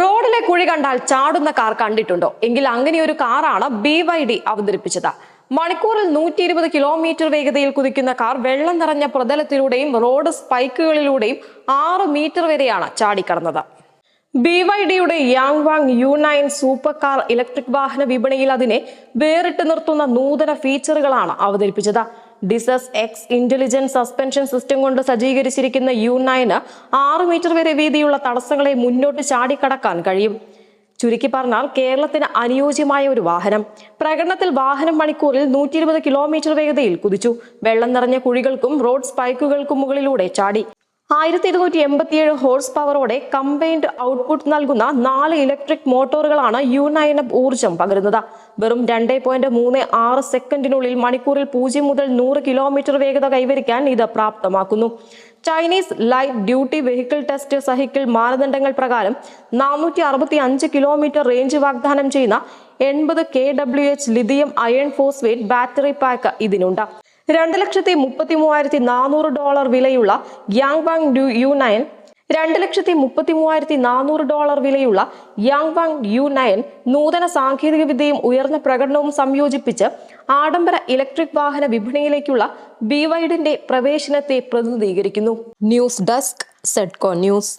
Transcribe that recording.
റോഡിലെ കുഴി കണ്ടാൽ ചാടുന്ന കാർ കണ്ടിട്ടുണ്ടോ? എങ്കിൽ അങ്ങനെ ഒരു കാറാണ് ബി വൈ ഡി അവതരിപ്പിച്ചത്. മണിക്കൂറിൽ നൂറ്റി ഇരുപത് കിലോമീറ്റർ വേഗതയിൽ കുതിക്കുന്ന കാർ വെള്ളം നിറഞ്ഞ പ്രതലത്തിലൂടെയും റോഡ് സ്പൈക്കുകളിലൂടെയും ആറ് മീറ്റർ വരെയാണ് ചാടിക്കടന്നത്. ബി വൈ ഡിയുടെ Yang Wang U nine super car electric വാഹന വിപണിയിൽ അതിനെ വേറിട്ട് നിർത്തുന്ന നൂതന ഫീച്ചറുകളാണ് അവതരിപ്പിച്ചത്. DiSus X intelligent suspension system കൊണ്ട് സജ്ജീകരിച്ചിരിക്കുന്ന യു നയന് ആറ് മീറ്റർ വരെ വീതിയുള്ള തടസ്സങ്ങളെ മുന്നോട്ട് ചാടിക്കടക്കാൻ കഴിയും. ചുരുക്കി പറഞ്ഞാൽ കേരളത്തിന് അനുയോജ്യമായ ഒരു വാഹനം. പ്രകടനത്തിൽ വാഹനം മണിക്കൂറിൽ നൂറ്റി ഇരുപത് കിലോമീറ്റർ വേഗതയിൽ കുതിച്ചു. വെള്ളം നിറഞ്ഞ കുഴികൾക്കും റോഡ് സ്പൈക്കുകൾക്കും മുകളിലൂടെ ചാടി. ആയിരത്തി ഇരുന്നൂറ്റി എൺപത്തിയേഴ് ഹോഴ്സ് പവറോടെ കമ്പൈൻഡ് ഔട്ട്പുട്ട് നൽകുന്ന നാല് ഇലക്ട്രിക് മോട്ടോറുകളാണ് യു നയന് ഊർജം പകരുന്നത്. വെറും രണ്ട് പോയിന്റ് മൂന്ന് ആറ് സെക്കൻഡിനുള്ളിൽ മണിക്കൂറിൽ പൂജ്യം മുതൽ നൂറ് കിലോമീറ്റർ വേഗത കൈവരിക്കാൻ ഇത് പ്രാപ്തമാക്കുന്നു. Chinese light duty vehicle test സഹിക്കിൾ മാനദണ്ഡങ്ങൾ പ്രകാരം നാനൂറ്റി അറുപത്തി അഞ്ച് കിലോമീറ്റർ റേഞ്ച് വാഗ്ദാനം ചെയ്യുന്ന എൺപത് K W H lithium iron phosphate battery pack ഇതിനുണ്ട്. രണ്ട് ലക്ഷത്തി മുപ്പത്തി മൂവായിരത്തി നാനൂറ് ഡോളർ വിലയുള്ള യാങ്വാങ് ഡു യു നയൻ രണ്ട് ലക്ഷത്തി മുപ്പത്തി മൂവായിരത്തി നാനൂറ് ഡോളർ വിലയുള്ള യാങ്വാങ് യു നയൻ നൂതന സാങ്കേതിക വിദ്യയും ഉയർന്ന പ്രകടനവും സംയോജിപ്പിച്ച് ആഡംബര ഇലക്ട്രിക് വാഹന വിപണിയിലേക്കുള്ള ബി വൈഡിന്റെ പ്രവേശനത്തെ പ്രതിനിധീകരിക്കുന്നു. ന്യൂസ് ഡെസ്ക് സെഡ്കോ ന്യൂസ്.